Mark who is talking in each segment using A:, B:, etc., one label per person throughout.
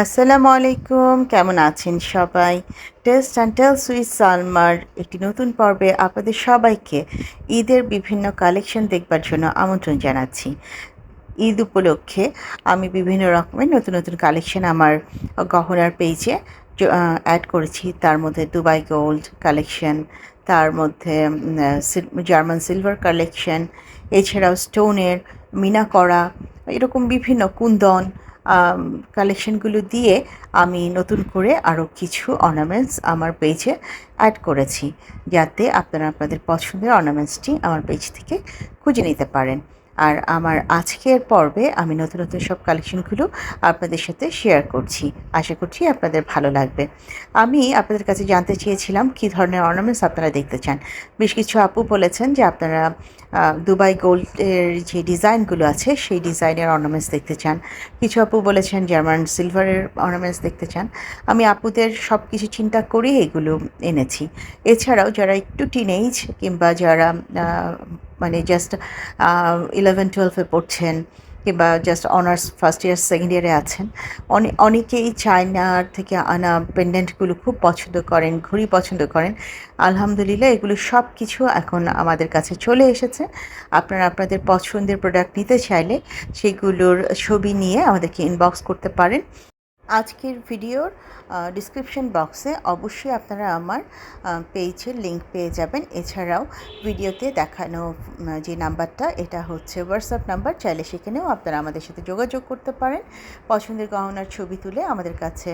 A: আসসালামু আলাইকুম, কেমন আছেন সবাই? টেস্ট অ্যান্ড টেল সুইস সালমার একটি নতুন পর্বে আপনাদের সবাইকে ঈদের বিভিন্ন কালেকশন দেখবার জন্য আমন্ত্রণ জানাচ্ছি। ঈদ উপলক্ষে আমি বিভিন্ন রকমের নতুন নতুন কালেকশন আমার গহনার পেজে অ্যাড করেছি। তার মধ্যে দুবাই গোল্ড কালেকশন তার মধ্যে জার্মান সিলভার কালেকশন এছাড়াও স্টোনের মিনা করা এরকম বিভিন্ন কুন্দন কালেকশনগুলো দিয়ে আমি নতুন করে আরও কিছু অর্নামেন্টস আমার পেজে অ্যাড করেছি। যাতে আপনারা আপনাদের পছন্দের অর্নামেন্টসটি আমার পেজ থেকে খুঁজে নিতে পারেন। আর আমার আজকের পর্বে আমি নতুন নতুন সব কালেকশনগুলো আপনাদের সাথে শেয়ার করছি। আশা করছি আপনাদের ভালো লাগবে। আমি আপনাদের কাছে জানতে চেয়েছিলাম কী ধরনের অর্নামেন্টস আপনারা দেখতে চান। বেশ কিছু আপু বলেছেন যে আপনারা দুবাই গোল্ডের যে ডিজাইনগুলো আছে, সেই ডিজাইনের অর্নামেন্টস দেখতে চান। কিছু আপু বলেছেন জার্মান সিলভারের অর্নামেন্টস দেখতে চান। আমি আপুদের সব কিছু চিন্তা করেই এগুলো এনেছি। এছাড়াও যারা একটু টিনেজ কিংবা যারা মানে জাস্ট ইলেভেন টুয়েলভে পড়ছেন কিংবা just honours first year second ইয়ারে আছেন। অনেক অনেকেই চায়নার থেকে আনা পেন্ডেন্টগুলো খুব পছন্দ করেন, ঘড়ি পছন্দ করেন। আলহামদুলিল্লাহ এগুলো সব কিছু এখন আমাদের কাছে চলে এসেছে। আপনারা আপনাদের পছন্দের প্রোডাক্ট নিতে চাইলে সেগুলোর ছবি নিয়ে আমাদেরকে ইনবক্স করতে পারেন। আজকের ভিডিওর ডিসক্রিপশন বক্সে অবশ্যই আপনারা আমার পেজের লিঙ্ক পেয়ে যাবেন। এছাড়াও ভিডিওতে দেখানো যে নাম্বারটা, এটা হচ্ছে হোয়াটসঅ্যাপ নাম্বার। চাইলে সেখানেও আপনারা আমাদের সাথে যোগাযোগ করতে পারেন। পছন্দের গহনার ছবি তুলে আমাদের কাছে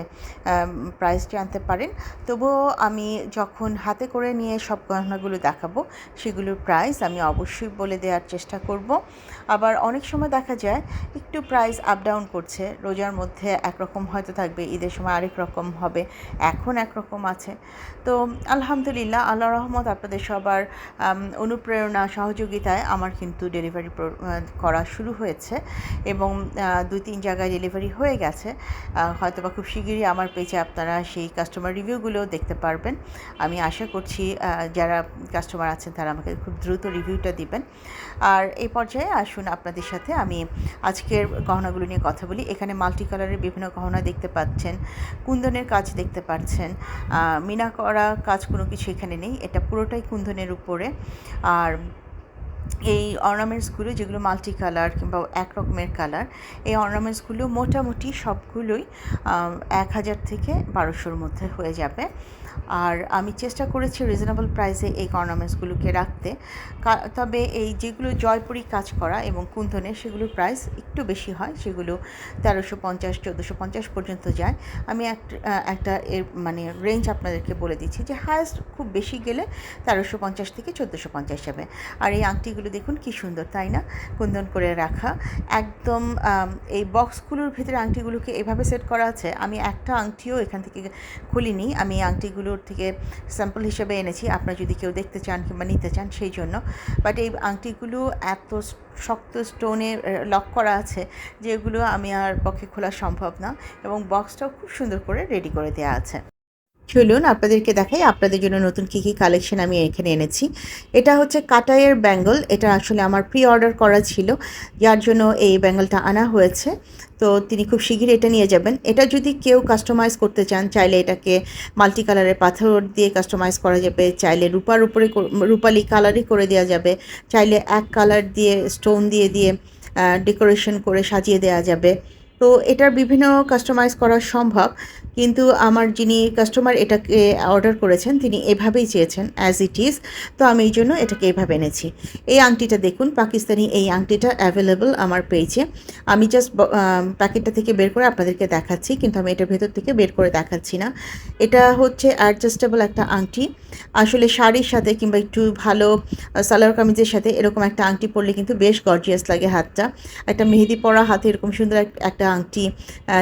A: প্রাইস জানতে পারেন। তবুও আমি যখন হাতে করে নিয়ে সব গহনাগুলো দেখাবো, সেগুলোর প্রাইস আমি অবশ্যই বলে দেওয়ার চেষ্টা করব। আবার অনেক সময় দেখা যায়, একটু প্রাইস আপ ডাউন করছে, রোজার মধ্যে একরকম হয়তো থাকবে, ঈদের সময় আরেক রকম হবে, এখন একরকম আছে। তো আলহামদুলিল্লাহ আল্লাহ রহমত আপনাদের সবার অনুপ্রেরণা, সহযোগিতায় আমার কিন্তু ডেলিভারি করা শুরু হয়েছে এবং দুই তিন জায়গায় ডেলিভারি হয়ে গেছে। হয়তো বা খুব শিগগিরই আমার পেজে আপনারা সেই কাস্টমার রিভিউগুলো দেখতে পারবেন। আমি আশা করছি যারা কাস্টমার আছেন তারা আমাকে খুব দ্রুত রিভিউটা দিবেন। আর এই পর্যায়ে আসুন আপনাদের সাথে আমি আজকের গহনাগুলো নিয়ে কথা বলি। এখানে মাল্টি কালারের বিভিন্ন গহনা দেখতে পাচ্ছেন, কুন্দনের কাজ দেখতে পাচ্ছেন। মিনা করা কাজ কোনো কিছু এখানে নেই, এটা পুরোটাই কুন্দনের উপরে। আর এই অর্নামেন্টসগুলো যেগুলো মাল্টি কালার কিংবা এক রকমের কালার, এই অর্নামেন্টসগুলো মোটামুটি সবগুলোই এক হাজার থেকে বারোশোর মধ্যে হয়ে যাবে। আর আমি চেষ্টা করেছি রিজনেবল প্রাইসে এই অর্নামেন্টসগুলোকে রাখতে। তবে এই যেগুলো জয়পুরি কাজ করা এবং কুন্ধনের সেগুলোর প্রাইস একটু বেশি হয়, সেগুলো তেরোশো পঞ্চাশ, চোদ্দোশো পঞ্চাশ পর্যন্ত যায়। আমি একটা এর মানে রেঞ্জ আপনাদেরকে বলে দিচ্ছি যে হায়েস্ট খুব বেশি গেলে তেরোশো পঞ্চাশ থেকে চোদ্দোশো পঞ্চাশ যাবে। আর এই আংটিগুলো দেখুন কি সুন্দর, তাই না? কুন্দন করে রাখা। একদম এই বক্সগুলোর ভিতরে আংটিগুলোকে এভাবে সেট করা আছে। আমি একটা আংটিও এখান থেকে খুলিনি। আমি এই আংটিগুলোর থেকে স্যাম্পল হিসেবে এনেছি। আপনারা যদি কেউ দেখতে চান কিংবা নিতে চান সেই জন্য। বাট এই আংটিগুলো এত শক্ত স্টোনে লক করা আছে যেগুলো আমি আর পক্ষে খোলা সম্ভব না। এবং বক্সটাও খুব সুন্দর করে রেডি করে দেওয়া আছে। চলুন আপনাদেরকে দেখাই, আপনাদের জন্য নতুন কী কী কালেকশন আমি এখানে এনেছি। এটা হচ্ছে কাটাইয়ের ব্যাঙ্গল এটা আসলে আমার প্রি অর্ডার করা ছিল, যার জন্য এই ব্যাঙ্গলটা আনা হয়েছে। তো তিনি খুব শিগগির এটা নিয়ে যাবেন। এটা যদি কেউ কাস্টমাইজ করতে চান, চাইলে এটাকে মাল্টি কালারের পাথর দিয়ে কাস্টমাইজ করা যাবে, চাইলে রূপার উপরে রূপালি কালারই করে দেওয়া যাবে, চাইলে এক কালার দিয়ে স্টোন দিয়ে দিয়ে ডেকোরেশন করে সাজিয়ে দেওয়া যাবে। তো এটার বিভিন্ন কাস্টমাইজ করা সম্ভব, কিন্তু আমার যিনি কাস্টমার এটাকে অর্ডার করেছেন, তিনি এভাবেই চেয়েছেন অ্যাজ ইট ইজ তো আমি এই জন্য এটাকে এভাবে এনেছি। এই আংটিটা দেখুন, পাকিস্তানি এই আংটিটা অ্যাভেলেবল আমার পেয়েছে আমি জাস্ট প্যাকেটটা থেকে বের করে আপনাদেরকে দেখাচ্ছি, কিন্তু আমি এটার ভেতর থেকে বের করে দেখাচ্ছি না। এটা হচ্ছে অ্যাডজাস্টেবল একটা আংটি। আসলে শাড়ির সাথে কিংবা একটু ভালো সালোয়ার কামিজের সাথে এরকম একটা আংটি পরলে কিন্তু বেশ গর্জিয়াস লাগে হাতটা। একটা মেহেদি পরা হাতে এরকম সুন্দর একটা আংটি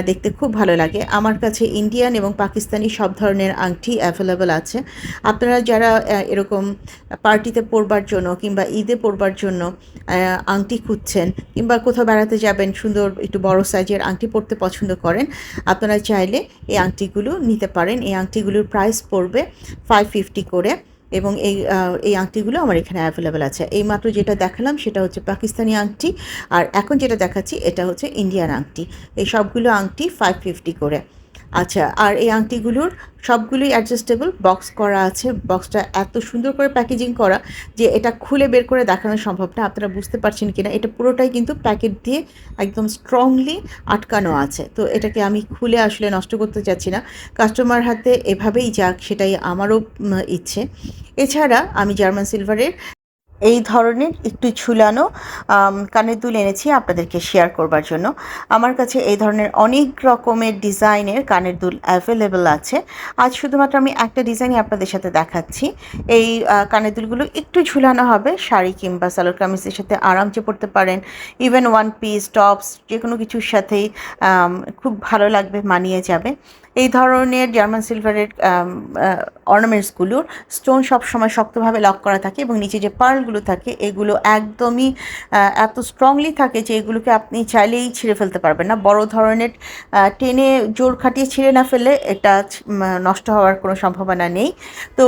A: দেখতে খুব ভালো লাগে। আমার কাছে ইন্ডিয়ান এবং পাকিস্তানি সব ধরনের আংটি অ্যাভেলেবেল আছে। আপনারা যারা এরকম পার্টিতে পরবার জন্য কিংবা ঈদে পরবার জন্য আংটি খুঁজছেন কিংবা কোথাও বেড়াতে যাবেন, সুন্দর একটু বড় সাইজের আংটি পরতে পছন্দ করেন, আপনারা চাইলে এই আংটিগুলো নিতে পারেন। এই আংটিগুলোর প্রাইস পড়বে ফাইভ ফিফটি করে। এবং এই এই আংটিগুলো আমার এখানে অ্যাভেলেবেল আছে। এই মাত্র যেটা দেখালাম সেটা হচ্ছে পাকিস্তানি আংটি। আর এখন যেটা দেখাচ্ছি, এটা হচ্ছে ইন্ডিয়ান আংটি। এই সবগুলো আংটি ফাইভ ফিফটি করে। আচ্ছা আর এই আংটিগুলোর সবগুলোই অ্যাডজাস্টেবল বক্স করা আছে। বক্সটা এত সুন্দর করে প্যাকেজিং করা যে এটা খুলে বের করে দেখানো সম্ভব না। আপনারা বুঝতে পারছেন কিনা? এটা পুরোটাই কিন্তু প্যাকেট দিয়ে একদম স্ট্রংলি আটকানো আছে। তো এটাকে আমি খুলে আসলে নষ্ট করতে চাচ্ছি না। কাস্টমার হাতে এভাবেই যাক, সেটাই আমারও ইচ্ছে। এছাড়া আমি জার্মান সিলভারের এই ধরনের একটু ঝুলানো কানের দুল এনেছি আপনাদেরকে শেয়ার করবার জন্য। আমার কাছে এই ধরনের অনেক রকমের ডিজাইনের কানের দুল অ্যাভেলেবল আছে। আজ শুধুমাত্র আমি একটা ডিজাইনই আপনাদের সাথে দেখাচ্ছি। এই কানের দুলগুলো একটু ঝুলানো হবে, শাড়ি কিংবা সালোয়ার কামিজের সাথে আরামসে পরতে পারেন। ইভেন ওয়ান পিস টপস যে কোনো কিছুর সাথেই খুব ভালো লাগবে, মানিয়ে যাবে। এই ধরনের জার্মান সিলভারের অর্নামেন্টসগুলোর স্টোন সবসময় শক্তভাবে লক করা থাকে এবং নিচে যে পার্লগুলো থাকে, এগুলো একদমই এত স্ট্রংলি থাকে যে এগুলোকে আপনি চাইলেই ছিঁড়ে ফেলতে পারবেন না। বড় ধরনের টেনে জোর খাটিয়ে ছিঁড়ে না ফেলে এটা নষ্ট হওয়ার কোনো সম্ভাবনা নেই। তো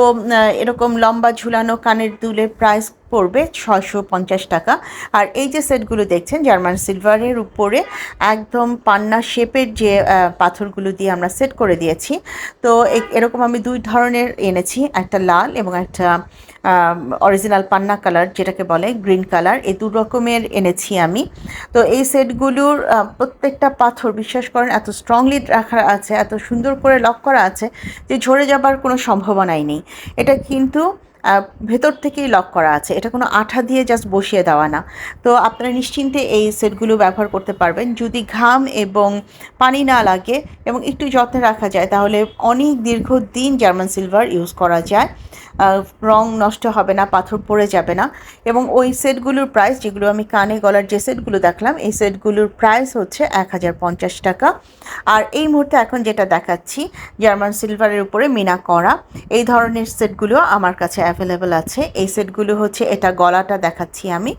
A: এরকম লম্বা ঝুলানো কানের দুলে প্রাইস পড়বে ছয়শো পঞ্চাশ টাকা। আর এই যে সেটগুলো দেখছেন, জার্মান সিলভারের উপরে একদম পান্না শেপের যে পাথরগুলো দিয়ে আমরা সেট করে দিয়েছি। তো এরকম আমি দুই ধরনের এনেছি, একটা লাল এবং একটা অরিজিনাল পান্না কালার যেটাকে বলে গ্রিন কালার। এই দু রকমের এনেছি আমি। তো এই সেটগুলোর প্রত্যেকটা পাথর বিশ্বাস করেন এত স্ট্রংলি রাখা আছে, এত সুন্দর করে লক করা আছে যে ঝরে যাবার কোনো সম্ভাবনাই নেই। এটা কিন্তু ভেতর থেকেই লক করা আছে। এটা কোনো আঠা দিয়ে জাস্ট বসিয়ে দেওয়া না। তো আপনারা নিশ্চিন্তে এই সেটগুলো ব্যবহার করতে পারবেন। যদি ঘাম এবং পানি না লাগে এবং একটু যত্নে রাখা যায়, তাহলে অনেক দীর্ঘদিন জার্মান সিলভার ইউজ করা যায়। রং নষ্ট হবে না, পাথর পড়ে যাবে না। এবং ওই সেটগুলোর প্রাইস যেগুলো আমি কানে গলার যে সেটগুলো দেখলাম, এই সেটগুলোর প্রাইস হচ্ছে এক হাজার পঞ্চাশ টাকা। আর এই মুহূর্তে এখন যেটা দেখাচ্ছি জার্মান সিলভারের উপরে মিনা করা, এই ধরনের সেটগুলো আমার কাছে অ্যাভেলেবেল আছে। এই সেটগুলো হচ্ছে এটা গলাটা দেখাচ্ছি আমি।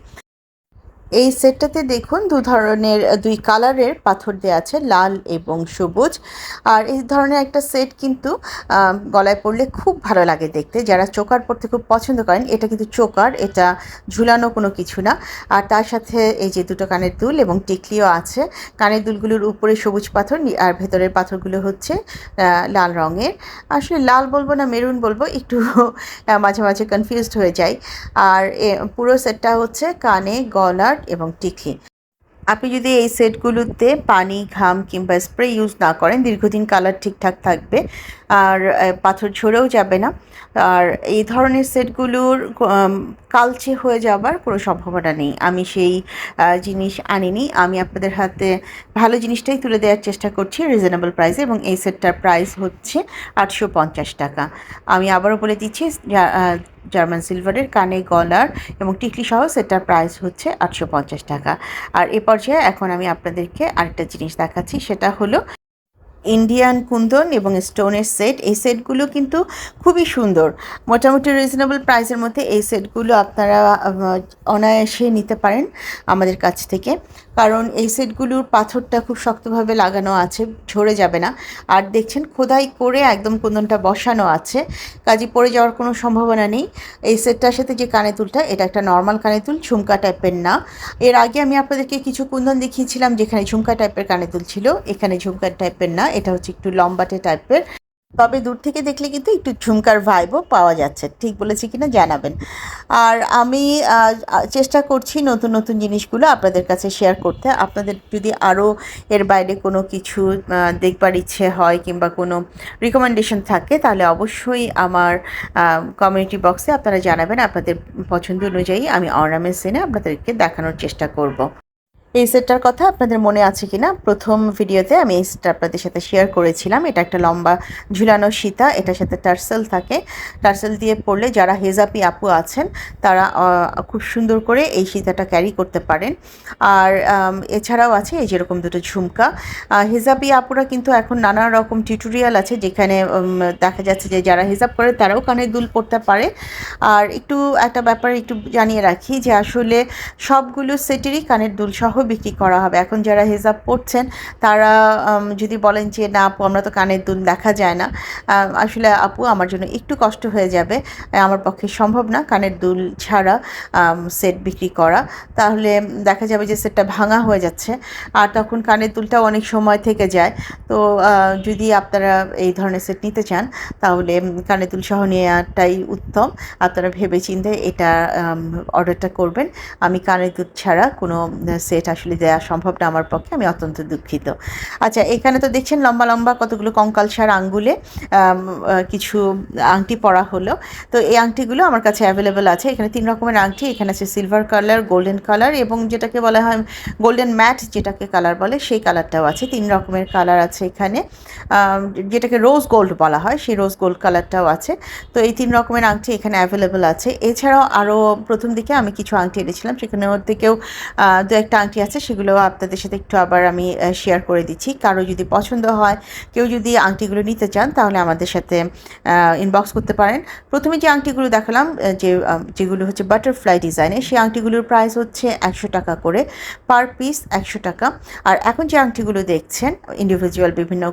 A: এই সেটটাতে দেখুন দু ধরনের, দুই কালারের পাথর দেওয়া আছে, লাল এবং সবুজ। আর এই ধরনের একটা সেট কিন্তু গলায় পরলে খুব ভালো লাগে দেখতে। যারা চোকার পরতে খুব পছন্দ করেন, এটা কিন্তু চোকার, এটা ঝুলানো কোনো কিছু না। আর তার সাথে এই যে দুটো কানের দুল এবং টিকলিও আছে। কানের দুলগুলোর উপরে সবুজ পাথর আর ভেতরের পাথরগুলো হচ্ছে লাল রঙের। আসলে লাল বলব না, মেরুন বলব, একটু মাঝে মাঝে কনফিউজড হয়ে যায় আর পুরো সেটটা হচ্ছে কানে, গলার এবং টিকলি আপনি যদি এই সেটগুলোতে পানি, ঘাম কিংবা স্প্রে ইউজ না করেন, দীর্ঘদিন কালার ঠিকঠাক থাকবে। আর পাথর ঝরেও যাবে না। আর এই ধরনের সেটগুলোর কালচে হয়ে যাবার কোনো সম্ভাবনা নেই। আমি সেই জিনিস আনিনি। আমি আপনাদের হাতে ভালো জিনিসটাই তুলে দেওয়ার চেষ্টা করছি রিজনেবল প্রাইসে এবং এই সেটটার প্রাইস হচ্ছে আটশো পঞ্চাশ টাকা। আমি আবারও বলে দিচ্ছি জার্মান সিলভারের কানে গলার এবং টিকলি সহ সেটার প্রাইস হচ্ছে আটশো পঞ্চাশ টাকা। আর এ পর্যায়ে এখন আমি আপনাদেরকে আরেকটা জিনিস দেখাচ্ছি, সেটা হলো ইন্ডিয়ান কুন্দন এবং স্টোনের সেট। এই সেটগুলো কিন্তু খুবই সুন্দর। মোটামুটি রিজনেবল প্রাইসের মধ্যে এই সেটগুলো আপনারা অনায়াসে নিতে পারেন আমাদের কাছ থেকে। কারণ এই সেটগুলোর পাথরটা খুব শক্তভাবে লাগানো আছে, ঝরে যাবে না। আর দেখছেন, খোদাই করে একদম কুন্দনটা বসানো আছে। কাজে পড়ে যাওয়ার কোনো সম্ভাবনা নেই। এই সেটটার সাথে যে কানে দুলটা এটা একটা নর্মাল কানে দুল ঝুমকা টাইপের না। এর আগে আমি আপনাদেরকে কিছু কুন্দন দেখিয়েছিলাম যেখানে ঝুমকা টাইপের কানে দুল ছিল। এখানে ঝুমকা টাইপের না, এটা হচ্ছে একটু লম্বাটে টাইপের তবে দূর থেকে দেখলে কিন্তু একটু ঝুমকার ভাইবও পাওয়া যাচ্ছে। ঠিক বলেছি কিনা জানাবেন। আর আমি চেষ্টা করছি নতুন নতুন জিনিসগুলো আপনাদের কাছে শেয়ার করতে। আপনাদের যদি আরও এর বাইরে কোনো কিছু দেখবার ইচ্ছে হয় কিংবা কোনো রিকমেন্ডেশন থাকে, তাহলে অবশ্যই আমার কমিউনিটি বক্সে আপনারা জানাবেন। আপনাদের পছন্দ অনুযায়ী আমি অর্নামেন্টস এনে আপনাদেরকে দেখানোর চেষ্টা করব। এই সেটটার কথা আপনাদের মনে আছে কিনা? প্রথম ভিডিওতে আমি এই সেটটা আপনাদের সাথে শেয়ার করেছিলাম। এটা একটা লম্বা, ঝুলানো সীতা। এটার সাথে টার্সেল থাকে। টার্সেল দিয়ে পড়লে যারা হেজাপি আপু আছেন, তারা খুব সুন্দর করে এই সীতাটা ক্যারি করতে পারেন। আর এছাড়াও আছে এই যেরকম দুটো ঝুমকা। হেজাবি আপুরা কিন্তু এখন নানা রকম টিউটোরিয়াল আছে যেখানে দেখা যাচ্ছে যে যারা হেজাব করে তারাও কানের দুল পড়তে পারে। আর একটু একটা ব্যাপার একটু জানিয়ে রাখি যে আসলে সবগুলো সেটেরই কানের দুল সহ বিক্রি করা হবে? এখন যারা হেজাব পড়ছেন তারা যদি বলেন যে, না আপু, আমরা তো কানের দুল দেখা যায় না। আসলে আপু, আমার জন্য একটু কষ্ট হয়ে যাবে। আমার পক্ষে সম্ভব না কানের দুল ছাড়া সেট বিক্রি করা। তাহলে দেখা যাবে যে, সেটটা ভাঙা হয়ে যাচ্ছে। আর তখন কানের দুলটাও অনেক সময় থেকে যায়। তো যদি আপনারা এই ধরনের সেট নিতে চান, তাহলে কানের দুল সহ নেওয়াটাই উত্তম। আপনারা ভেবে চিন্তে এটা অর্ডারটা করবেন। আমি কানের দুল ছাড়া কোনো সেট আসলে দেওয়া সম্ভব না আমার পক্ষে, আমি অত্যন্ত দুঃখিত। আচ্ছা এখানে তো দেখছেন লম্বা লম্বা কতগুলো কঙ্কালসার আঙ্গুলে কিছু আংটি পরা হলো। তো এই আংটিগুলো আমার কাছে অ্যাভেলেবেল আছে। এখানে তিন রকমের আংটি, এখানে আছে সিলভার কালার গোল্ডেন কালার এবং যেটাকে বলা হয় গোল্ডেন ম্যাট যেটাকে কালার বলে, সেই কালারটাও আছে। তিন রকমের কালার আছে এখানে। যেটাকে রোজ গোল্ড বলা হয়, সেই রোজ গোল্ড কালারটাও আছে। তো এই তিন রকমের আংটি এখানে অ্যাভেলেবেল আছে। এছাড়াও আরও প্রথম দিকে আমি কিছু আংটি এনেছিলাম সেখানে থেকেও দু একটা আংটি আছে, সেগুলো আপনাদের সাথে একটু আবার আমি শেয়ার করে দিচ্ছি। কারও যদি পছন্দ হয়, কেউ যদি আংটিগুলো নিতে চান, তাহলে আমাদের সাথে ইনবক্স করতে পারেন। প্রথমে যে আংটিগুলো দেখালাম যে যেগুলো হচ্ছে বাটারফ্লাই ডিজাইনের সেই আংটিগুলোর প্রাইস হচ্ছে একশো টাকা করে। পার পিস একশো টাকা। আর এখন যে আংটিগুলো দেখছেন ইন্ডিভিজুয়াল বিভিন্ন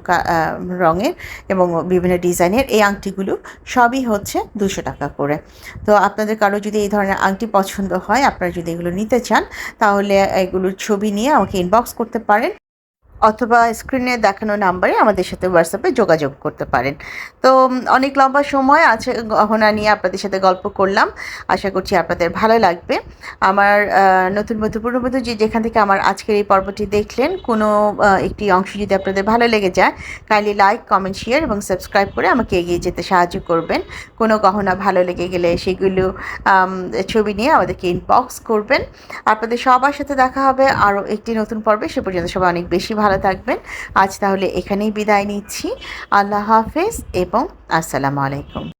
A: রঙের এবং বিভিন্ন ডিজাইনের, এই আংটিগুলো সবই হচ্ছে দুশো টাকা করে। তো আপনাদের কারও যদি এই ধরনের আংটি পছন্দ হয়, আপনারা যদি এগুলো নিতে চান, তাহলে এগুলোর ছবি নিয়ে আমাকে ইনবক্স করতে পারেন। অথবা স্ক্রিনে দেখানো নাম্বারে আমাদের সাথে হোয়াটসঅ্যাপে যোগাযোগ করতে পারেন। তো অনেক লম্বা সময় আছে গহনা নিয়ে আপনাদের সাথে গল্প করলাম। আশা করছি আপনাদের ভালো লাগবে। আমার নতুন বন্ধু, পুরনো বন্ধু যে যেখান থেকে আমার আজকের এই পর্বটি দেখলেন, কোনো একটি অংশ যদি আপনাদের ভালো লেগে যায় কাইন্ডলি লাইক কমেন্ট শেয়ার এবং সাবস্ক্রাইব করে আমাকে এগিয়ে যেতে সাহায্য করবেন। কোনো গহনা ভালো লেগে গেলে সেগুলো ছবি নিয়ে আমাদেরকে ইনবক্স করবেন। আপনাদের সবার সাথে দেখা হবে আরও একটি নতুন পর্বে। সে পর্যন্ত সবাই অনেক বেশি ভালো থাকবেন। আজ তাহলে এখানেই বিদায় নিচ্ছি। আল্লাহ হাফেজ এবং আসসালামু আলাইকুম।